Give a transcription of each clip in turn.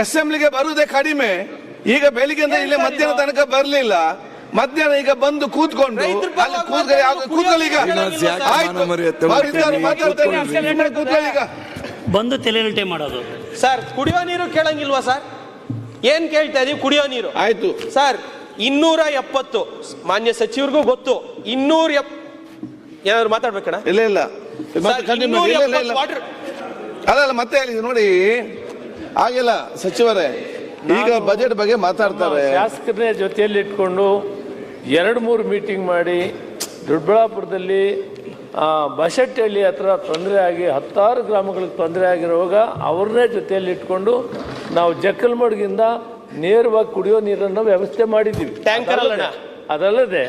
ಅಸೆಂಬ್ಲಿಗೆ ಬರುವುದೇ ಕಡಿಮೆ. ಈಗ ಬೆಳಿಗ್ಗೆಯಿಂದ ಇಲ್ಲಿ ಮಧ್ಯಾಹ್ನ ತನಕ ಬರಲಿಲ್ಲ. ಮಧ್ಯಾಹ್ನ ಈಗ ಬಂದು ಕೂತ್ಕೊಂಡು ಅಲ್ಲಿ ಕೂತ್ಕೊಳ್ಳಿ ಈಗ. ಕೂತ್ಕೊಳ್ಳಿ. ಈಗ. ಬಂದು ತಲೆಲ್ಟೆ ಮಾಡೋದು. ಸರ್ ಕುಡಿಯೋ ನೀರು ಕೇಳಂಗಿಲ್ವಾ ಸರ್? ಏನ್ ಕೇಳ್ತಾ ಇದೀವಿ? ಕುಡಿಯೋ ನೀರು. ಆಯ್ತು. ಸರ್ ಇನ್ನೂರ ಎಪ್ಪತ್ತು. ಮಾನ್ಯ ಸಚಿವರಿಗೂ ಗೊತ್ತು. ಇನ್ನೂರ ಎಪ್ ಏನಾದ್ರು ಮಾತಾಡ್ಬೇಕಣ್ಣ? ಇಲ್ಲ ಇಲ್ಲ. ಅಲ್ಲ ಮತ್ತೆ ಹೇಳಿದ್ವಿ ನೋಡಿ. ಆಗಿಲ್ಲ ಸಚಿವರೇ ಈಗ ಬಜೆಟ್ ಬಗ್ಗೆ ಮಾತಾಡ್ತಾರೆ. ಶಾಸಕರನ್ನೇ ಜೊತೆಯಲ್ಲಿ ಇಟ್ಕೊಂಡು ಎರಡು ಮೂರು ಮೀಟಿಂಗ್ ಮಾಡಿ ದೊಡ್ಡಬಳ್ಳಾಪುರದಲ್ಲಿ ಆ, ಬಸಟ್ಟಹಳ್ಳಿ ಹತ್ರ ತೊಂದರೆ ಆಗಿ ಹತ್ತಾರು ಗ್ರಾಮಗಳಿಗೆ ತೊಂದರೆ ಆಗಿರುವಾಗ ಅವ್ರನ್ನೇ ಜೊತೆಯಲ್ಲಿ ಇಟ್ಕೊಂಡು ನಾವು ಜಕ್ಕಲ್ಮಡ್ಗಿಂದ ನೇರವಾಗಿ ಕುಡಿಯೋ ನೀರನ್ನು ವ್ಯವಸ್ಥೆ ಮಾಡಿದ್ದೀವಿ. ಟ್ಯಾಂಕರ್. ಅದಲ್ಲದೆ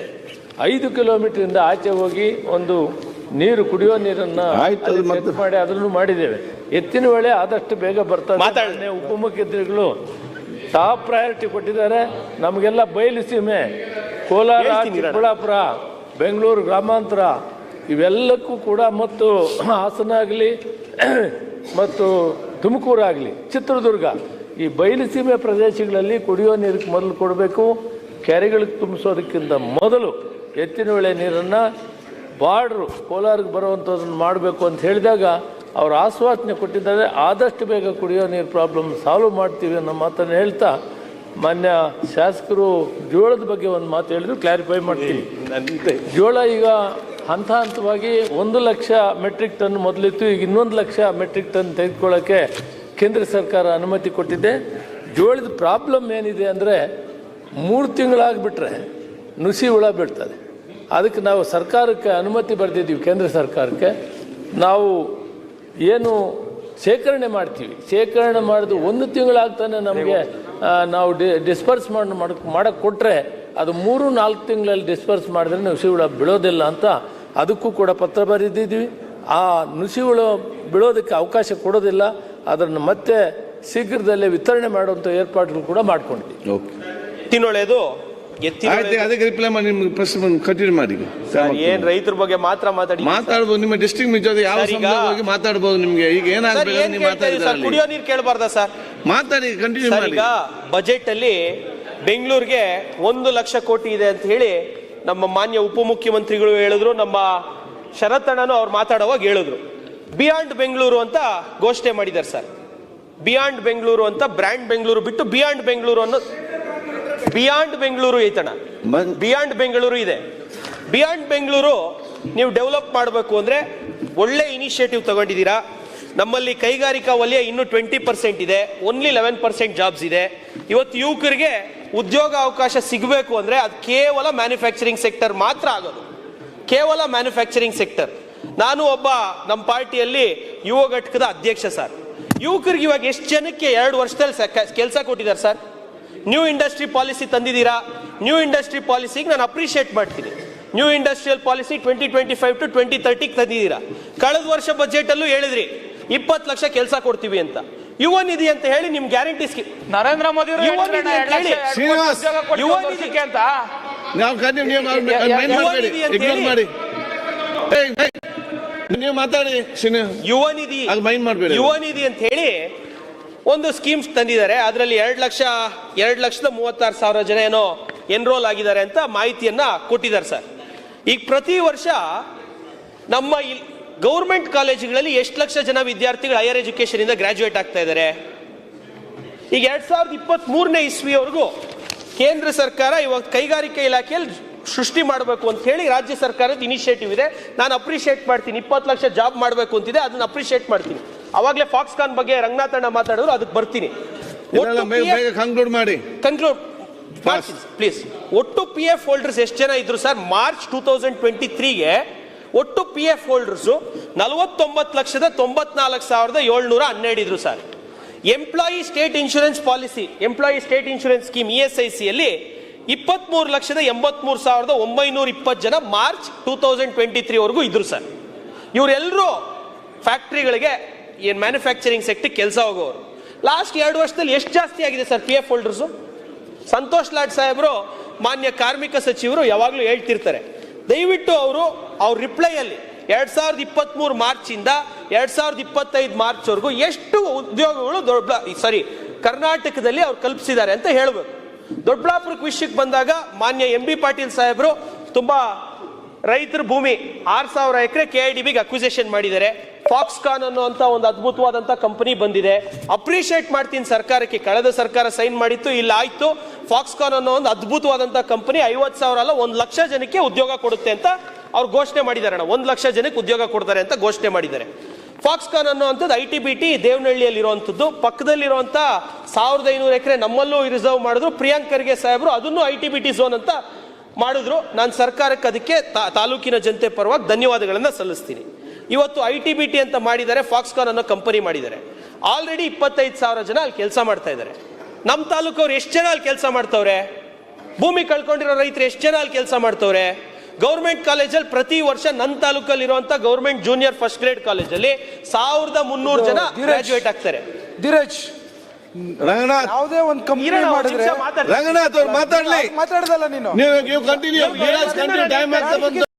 ಐದು ಕಿಲೋಮೀಟರ್ ಆಚೆ ಹೋಗಿ ಒಂದು ನೀರು ಕುಡಿಯೋ ನೀರನ್ನು ಮಾಡಿ ಅದನ್ನು ಮಾಡಿದ್ದೇವೆ. ಎತ್ತಿನ ವೇಳೆ ಆದಷ್ಟು ಬೇಗ ಬರ್ತಾರೆ ಉಪಮುಖ್ಯಮಂತ್ರಿಗಳು ಟಾಪ್ ಪ್ರಯಾರಿಟಿ ಕೊಟ್ಟಿದ್ದಾರೆ. ನಮಗೆಲ್ಲ ಬಯಲು ಸೀಮೆ. ಕೋಲಾರ ಚಿಕ್ಕಬಳ್ಳಾಪುರ ಬೆಂಗಳೂರು ಗ್ರಾಮಾಂತರ ಇವೆಲ್ಲಕ್ಕೂ ಕೂಡ ಮತ್ತು ಹಾಸನ ಆಗಲಿ ಮತ್ತು ತುಮಕೂರಾಗಲಿ ಚಿತ್ರದುರ್ಗ ಈ ಬಯಲುಸೀಮೆ ಪ್ರದೇಶಗಳಲ್ಲಿ ಕುಡಿಯೋ ನೀರಿಗೆ ಮೊದಲು ಕೊಡಬೇಕು. ಕೆರೆಗಳಿಗೆ ತುಂಬಿಸೋದಕ್ಕಿಂತ ಮೊದಲು ಎತ್ತಿನ ಹೊಳೆ ನೀರನ್ನು ಬಾರ್ಡ್ರು ಕೋಲಾರಿಗೆ ಬರುವಂಥದ್ದನ್ನು ಮಾಡಬೇಕು ಅಂತ ಹೇಳಿದಾಗ ಅವರು ಆಶ್ವಾಸನೆ ಕೊಟ್ಟಿದ್ದಾರೆ, ಆದಷ್ಟು ಬೇಗ ಕುಡಿಯೋ ನೀರು ಪ್ರಾಬ್ಲಮ್ ಸಾಲ್ವ್ ಮಾಡ್ತೀವಿ ಅನ್ನೋ ಮಾತನ್ನು ಹೇಳ್ತಾ ಮಾನ್ಯ ಶಾಸಕರು ಜೋಳದ ಬಗ್ಗೆ ಒಂದು ಮಾತು ಹೇಳಿದ್ರು ಕ್ಲಾರಿಫೈ ಮಾಡ್ತೀನಿ. ಜೋಳ ಈಗ ಹಂತ ಹಂತವಾಗಿ ಒಂದು ಲಕ್ಷ ಮೆಟ್ರಿಕ್ ಟನ್ ಮೊದಲಿತ್ತು, ಈಗ ಇನ್ನೊಂದು ಲಕ್ಷ ಮೆಟ್ರಿಕ್ ಟನ್ ತೆಗೆದುಕೊಳ್ಳೋಕ್ಕೆ ಕೇಂದ್ರ ಸರ್ಕಾರ ಅನುಮತಿ ಕೊಟ್ಟಿದೆ. ಜೋಳದ ಪ್ರಾಬ್ಲಮ್ ಏನಿದೆ ಅಂದರೆ ಮೂರು ತಿಂಗಳಾಗ್ಬಿಟ್ರೆ ನುಸಿ ಹುಳ ಬಿಡ್ತದೆ ಅದಕ್ಕೆ ನಾವು ಸರ್ಕಾರಕ್ಕೆ ಅನುಮತಿ ಬರೆದಿದ್ದೀವಿ, ಕೇಂದ್ರ ಸರ್ಕಾರಕ್ಕೆ. ನಾವು ಏನು ಶೇಖರಣೆ ಮಾಡ್ತೀವಿ. ಶೇಖರಣೆ ಮಾಡಿದ ಒಂದು ತಿಂಗಳಾಗ್ತಾನೆ ನಮಗೆ ನಾವು ಡಿ, ಡಿಸ್ಪರ್ಸ್ ಮಾಡಿ ಮಾಡಕ್ ಮಾಡಕ್ಕೆ ಕೊಟ್ಟರೆ ಅದು ಮೂರು, ನಾಲ್ಕು ತಿಂಗಳಲ್ಲಿ ಡಿಸ್ಪರ್ಸ್ ಮಾಡಿದ್ರೆ ನುಸಿ ಹುಳ ಬಿಡೋದಿಲ್ಲ ಅಂತ ಅದಕ್ಕೂ ಕೂಡ ಪತ್ರ ಬರೆದಿದ್ದೀವಿ. ಆ ನುಸಿ ಹುಳ ಬೀಳೋದಕ್ಕೆ ಅವಕಾಶ ಕೊಡೋದಿಲ್ಲ. ಅದನ್ನು ಮತ್ತೆ ಶೀಘ್ರದಲ್ಲೇ ವಿತರಣೆ ಮಾಡುವಂಥ ಏರ್ಪಾಡುಗಳು ಕೂಡ ಮಾಡ್ಕೊಂಡಿದ್ದೀವಿ. ಓಕೆ ಎತ್ತಿನ ಆಯ್ತು ಅದಕ್ಕೆ ರಿಪ್ಲೈ ಮಾಡಿ ನಿಮ್ಗೆ ಪ್ರಶ್ನೆ ಕಂಟಿನ್ಯೂ ಮಾಡಿ ಸರ್ ಏನ್ ರೈತರ ಬಗ್ಗೆ ಮಾತ್ರ ಮಾತಾಡಿ ಮಾತಾಡ್ಬೋದು ನಿಮ್ಮ ಡಿಸ್ಟ್ರಿಕ್ಟ್ ಜೊತೆ ಯಾವ ಸರ್, ಈಗ- ಸಂದರ್ಭ ಹೋಗಿ ಮಾತಾಡ್ಬೋದು ನಿಮ್ಗೆ? ಈಗ ಏನಾಗ್ಬೇಕು ಏನ್ ನೀವು ಸರ್ ಮಾತಾಡಿದ್ರೆ ಕುಡಿಯೋ ನೀರು ಕೇಳಬಾರ್ದಾ ಸರ್? ಮಾತಾಡಿ ಕಂಟಿನ್ಯೂ ಸರ್ ಮಾಡಿ. ಈಗ ಬಜೆಟ್ ಅಲ್ಲಿ ಬೆಂಗಳೂರಿಗೆ ಒಂದು ಲಕ್ಷ ಕೋಟಿ ಇದೆ ಅಂತ ಹೇಳಿ ನಮ್ಮ ಮಾನ್ಯ ಉಪಮುಖ್ಯಮಂತ್ರಿಗಳು ಹೇಳಿದ್ರು ನಮ್ಮ ಶರತ್ತಣ್ಣನು ಅವ್ರು ಮಾತಾಡುವಾಗ ಹೇಳಿದ್ರು. ಬಿಯಾಂಡ್ ಬೆಂಗಳೂರು ಅಂತ ಘೋಷಣೆ ಮಾಡಿದ್ದಾರೆ ಸರ್. ಬಿಯಾಂಡ್ ಬೆಂಗಳೂರು ಅಂತ ಬ್ರ್ಯಾಂಡ್ ಬೆಂಗಳೂರು ಬಿಟ್ಟು ಬಿಯಾಂಡ್ ಬೆಂಗಳೂರು ಅನ್ನೋ ಬಿಯಾಂಡ್ ಬೆಂಗಳೂರು ಐತಣ ಬಿಯಾಂಡ್ ಬೆಂಗಳೂರು ಇದೆ. ಬಿಯಾಂಡ್ ಬೆಂಗಳೂರು ನೀವು ಡೆವಲಪ್ ಮಾಡಬೇಕು ಅಂದ್ರೆ ಒಳ್ಳೆ ಇನಿಷಿಯೇಟಿವ್ ತಗೊಂಡಿದ್ದೀರಾ. ನಮ್ಮಲ್ಲಿ ಕೈಗಾರಿಕಾ ವಲಯ ಇನ್ನೂ ಟ್ವೆಂಟಿ ಪರ್ಸೆಂಟ್ ಇದೆ. ಓನ್ಲಿ ಲೆವೆನ್ ಪರ್ಸೆಂಟ್ ಜಾಬ್ಸ್ ಇದೆ. ಇವತ್ತು ಯುವಕರಿಗೆ ಉದ್ಯೋಗ ಅವಕಾಶ ಸಿಗಬೇಕು ಅಂದ್ರೆ ಅದು ಕೇವಲ ಮ್ಯಾನುಫ್ಯಾಕ್ಚರಿಂಗ್ ಸೆಕ್ಟರ್ ಮಾತ್ರ ಆಗೋದು. ಕೇವಲ ಮ್ಯಾನುಫ್ಯಾಕ್ಚರಿಂಗ್ ಸೆಕ್ಟರ್ ನಾನು ಒಬ್ಬ ನಮ್ಮ ಪಾರ್ಟಿಯಲ್ಲಿ ಯುವ ಘಟಕದ ಅಧ್ಯಕ್ಷ ಸರ್. ಯುವಕರಿಗೆ ಇವಾಗ ಎಷ್ಟು ಜನಕ್ಕೆ ಎರಡು ವರ್ಷದಲ್ಲಿ ಕೆಲಸ ಕೊಟ್ಟಿದ್ದಾರೆ ಸರ್? ನ್ಯೂ ಇಂಡಸ್ಟ್ರಿ ಪಾಲಿಸಿ ತಂದಿದ್ದೀರಾ? ನ್ಯೂ ಇಂಡಸ್ಟ್ರಿ ಪಾಲಿಸಿಗೆ ನಾನು ಅಪ್ರಿಷಿಯೇಟ್ ಮಾಡ್ತೀನಿ. New industrial policy twenty twenty five to twenty ತರ್ಟಿಗೆ ತಂದಿದ್ದೀರಾ? ಕಳೆದ ವರ್ಷ ಬಜೆಟಲ್ಲೂ ಹೇಳಿದ್ರಿ ಇಪ್ಪತ್ತು ಲಕ್ಷ ಕೆಲಸ ಕೊಡ್ತೀವಿ ಅಂತ. ಯುವ ನಿಧಿ ಅಂತ ಹೇಳಿ ನಿಮ್ ಗ್ಯಾರಂಟಿ ಸ್ಕೀಮ್ ನರೇಂದ್ರ ಮೋದಿ ಅವರು ಯುವ ನಿಧಿ ಅಂತ ನಾವು ಮಾತಾಡಿ ಯುವ ನಿಧಿ. ಅದು ಮೈಂಡ್ ಮಾಡಬೇಡಿ. ಯುವ ನಿಧಿ ಅಂತ ಹೇಳಿ ಒಂದು ಸ್ಕೀಮ್ಸ್ ತಂದಿದ್ದಾರೆ. ಅದರಲ್ಲಿ ಎರಡು ಲಕ್ಷ, ಎರಡು ಲಕ್ಷದ ಮೂವತ್ತಾರು ಸಾವಿರ ಜನ ಏನೋ ಎನ್ರೋಲ್ ಆಗಿದ್ದಾರೆ ಅಂತ ಮಾಹಿತಿಯನ್ನು ಕೊಟ್ಟಿದ್ದಾರೆ ಸರ್. ಈಗ ಪ್ರತಿ ವರ್ಷ ನಮ್ಮ ಇಲ್, ಗೌರ್ಮೆಂಟ್ ಕಾಲೇಜುಗಳಲ್ಲಿ ಎಷ್ಟು ಲಕ್ಷ ಜನ ವಿದ್ಯಾರ್ಥಿಗಳು ಹೈಯರ್ ಎಜುಕೇಷನಿಂದ ಇಂದ ಗ್ರಾಜುಯೇಟ್ ಆಗ್ತಾ ಇದ್ದಾರೆ? ಈಗ ಎರಡು ಸಾವಿರದ ಇಪ್ಪತ್ತ್ ಮೂರನೇ ಇಸ್ವಿಯವರೆಗೂ ಕೇಂದ್ರ ಸರ್ಕಾರ ಇವಾಗ ಕೈಗಾರಿಕೆ ಇಲಾಖೆಯಲ್ಲಿ ಸೃಷ್ಟಿ ಮಾಡಬೇಕು ಅಂತ ಹೇಳಿ ರಾಜ್ಯ ಸರ್ಕಾರದ ಇನಿಷಿಯೇಟಿವ್ ಇದೆ. ನಾನು ಅಪ್ರಿಷಿಯೇಟ್ ಮಾಡ್ತೀನಿ. ಇಪ್ಪತ್ತು ಲಕ್ಷ ಜಾಬ್ ಮಾಡಬೇಕು ಅಂತಿದೆ. ಅದನ್ನು ಅಪ್ರಿಷಿಯೇಟ್ ಮಾಡ್ತೀನಿ. ಅವಾಗಲೇ ಫಾಕ್ಸ್ಕಾನ್ ಬಗ್ಗೆ ರಂಗನಾಥಣ್ಣ ಮಾತಾಡಿದ್ರು ಅದಕ್ಕೆ ಬರ್ತೀನಿ. ಕನ್ಕ್ಲೂಡ್ ಮಾಡಿ. ಕನ್ಕ್ಲೂಡ್ ಪ್ಲೀಸ್ ಒಟ್ಟು ಪಿ ಎಫ್ ಹೋಲ್ಡರ್ಸ್ ಎಷ್ಟು ಜನ ಇದ್ರು sir? March two thousand twenty ತ್ರೀಗೆ ಒಟ್ಟು ಪಿ ಎಫ್ ಹೋಲ್ಡರ್ಸು ನಲವತ್ತೊಂಬತ್ತು ಲಕ್ಷದ ತೊಂಬತ್ನಾಲ್ಕು ಸಾವಿರದ ಏಳ್ನೂರ ಹನ್ನೆರಡು ಇದ್ರು sir. Employee state insurance policy employee state insurance scheme E S I ಸಿಯಲ್ಲಿ ಇಪ್ಪತ್ಮೂರು ಲಕ್ಷದ ಎಂಬತ್ಮೂರು ಸಾವಿರದ ಒಂಬೈನೂರ ಇಪ್ಪತ್ತು ಜನ ಮಾರ್ಚ್ ಟೂ ತೌಸಂಡ್ ಟ್ವೆಂಟಿ ತ್ರೀವರೆಗೂ ಇದ್ರು ಸರ್. ಇವರೆಲ್ಲರೂ ಫ್ಯಾಕ್ಟ್ರಿಗಳಿಗೆ ಏನು ಮ್ಯಾನುಫ್ಯಾಕ್ಚರಿಂಗ್ ಸೆಕ್ಟರ್ ಕೆಲಸ ಹೋಗೋರು. ಲಾಸ್ಟ್ ಎರಡು ವರ್ಷದಲ್ಲಿ ಎಷ್ಟು ಜಾಸ್ತಿ ಆಗಿದೆ sir P F holders Santosh Lad ಸಾಹೇಬರು ಮಾನ್ಯ ಕಾರ್ಮಿಕ ಸಚಿವರು ಯಾವಾಗಲೂ ಹೇಳ್ತಿರ್ತಾರೆ. ದಯವಿಟ್ಟು ಅವರು ಅವ್ರ ರಿಪ್ಲೈಯಲ್ಲಿ ಎರಡು ಸಾವಿರದ ಇಪ್ಪತ್ತ್ ಮಾರ್ಚಿಂದ ಎರಡ್ ಸಾವಿರದ ಇಪ್ಪತ್ತೈದು ಮಾರ್ಚ್ ವರೆಗೂ ಎಷ್ಟು ಉದ್ಯೋಗಗಳು ದೊಡ್ಡ ಸಾರಿ ಕರ್ನಾಟಕದಲ್ಲಿ ಅವ್ರು ಕಲ್ಪಿಸಿದ್ದಾರೆ ಅಂತ ಹೇಳ್ಬೇಕು. ದೊಡ್ಡಬಳ್ಳಾಪುರಕ್ಕೆ ವಿಷಯಕ್ಕೆ ಬಂದಾಗ ಮಾನ್ಯ ಎಂ ಬಿ ಪಾಟೀಲ್ ಸಾಹೇಬರು ತುಂಬಾ ರೈತರ ಭೂಮಿ ಆರ್ ಸಾವಿರ ಎಕರೆ ಕೆ ಐ ಡಿ ಬಿಗೆ ಅಕ್ವಿಸೇಷನ್ ಮಾಡಿದ್ದಾರೆ. ಫಾಕ್ಸ್ಕಾನ್ ಅನ್ನುವಂತ ಒಂದು ಅದ್ಭುತವಾದಂತ ಕಂಪನಿ ಬಂದಿದೆ. ಅಪ್ರಿಷಿಯೇಟ್ ಮಾಡ್ತೀನಿ ಸರ್ಕಾರಕ್ಕೆ. ಕಳೆದ ಸರ್ಕಾರ ಸೈನ್ ಮಾಡಿತ್ತು, ಇಲ್ಲ ಆಯ್ತು. ಫಾಕ್ಸ್ಕಾನ್ ಅನ್ನೋ ಒಂದು ಅದ್ಭುತವಾದಂಥ ಕಂಪನಿ ಐವತ್ತು ಸಾವಿರ ಅಲ್ಲ, ಒಂದು ಲಕ್ಷ ಜನಕ್ಕೆ ಉದ್ಯೋಗ ಕೊಡುತ್ತೆ ಅಂತ ಅವ್ರು ಘೋಷಣೆ ಮಾಡಿದ್ದಾರೆ ಅಣ್ಣ. ಒಂದು ಲಕ್ಷ ಜನಕ್ಕೆ ಉದ್ಯೋಗ ಕೊಡ್ತಾರೆ ಅಂತ ಘೋಷಣೆ ಮಾಡಿದ್ದಾರೆ. ಫಾಕ್ಸ್ಕಾನ್ ಅನ್ನುವಂಥದ್ದು ಐ ಟಿ ಬಿ ಟಿ ದೇವನಹಳ್ಳಿಯಲ್ಲಿ ಇರುವಂಥದ್ದು ಪಕ್ಕದಲ್ಲಿರುವಂಥ ಸಾವಿರದ ಐನೂರು ಎಕರೆ ನಮ್ಮಲ್ಲೂ ರಿಸರ್ವ್ ಮಾಡಿದ್ರು. ಪ್ರಿಯಾಂಕ್ ಖರ್ಗೆ ಸಾಹೇಬರು ಅದನ್ನು I T B T zone ಅಂತ ಮಾಡಿದ್ರು. ನಾನು ಸರ್ಕಾರಕ್ಕೆ ಅದಕ್ಕೆ ತಾಲೂಕಿನ ಜನತೆ ಪರವಾಗಿ ಧನ್ಯವಾದಗಳನ್ನು ಸಲ್ಲಿಸ್ತೀನಿ. ಇವತ್ತು ಐ ಟಿ ಬಿ ಟಿ ಅಂತ ಮಾಡಿದ್ದಾರೆ ಫಾಕ್ಸ್ಕಾನ್ ಅನ್ನೋ ಕಂಪನಿ ಮಾಡಿದ್ದಾರೆ. ಆಲ್ರೆಡಿ ಇಪ್ಪತ್ತೈದು ಸಾವಿರ ಜನ ಅಲ್ಲಿ ಕೆಲಸ ಮಾಡ್ತಾ ಇದ್ದಾರೆ. ನಮ್ಮ ತಾಲೂಕವ್ರು ಎಷ್ಟು ಜನ ಅಲ್ಲಿ ಕೆಲಸ ಮಾಡ್ತವ್ರೆ? ಭೂಮಿ ಕಳ್ಕೊಂಡಿರೋ ರೈತರು ಎಷ್ಟು ಜನ ಅಲ್ಲಿ ಕೆಲಸ ಮಾಡ್ತವ್ರೆ? ಗೌರ್ಮೆಂಟ್ ಕಾಲೇಜಲ್ಲಿ ಪ್ರತಿ ವರ್ಷ ನನ್ನ ತಾಲೂಕಲ್ಲಿ ಇರುವಂತ ಗೌರ್ಮೆಂಟ್ ಜೂನಿಯರ್ ಫಸ್ಟ್ ಗ್ರೇಡ್ ಕಾಲೇಜಲ್ಲಿ ಸಾವಿರದ ಮುನ್ನೂರು ಜನ ಗ್ರಾಜ್ಯುಯೇಟ್ ಗ್ರಾಜುಯೇಟ್ ಆಗ್ತಾರೆ. ಧೀರಜ್. ರಂಗನಾಥ್. ಯಾವುದೇ ಒಂದು ಕಂಪ್ನಿ ಮಾಡಿದ್ರೆ. ರಂಗನಾಥ್ ಅವ್ರು ಮಾತಾಡ್ಲಿ. ಮಾತಾಡ್ದಲ್ಲ ನೀನು. ನೀವು ಕಂಟಿನ್ಯೂ ಕಂಟಿನ್ಯೂ ಟೈಮ್ ಆಗ್ತಾ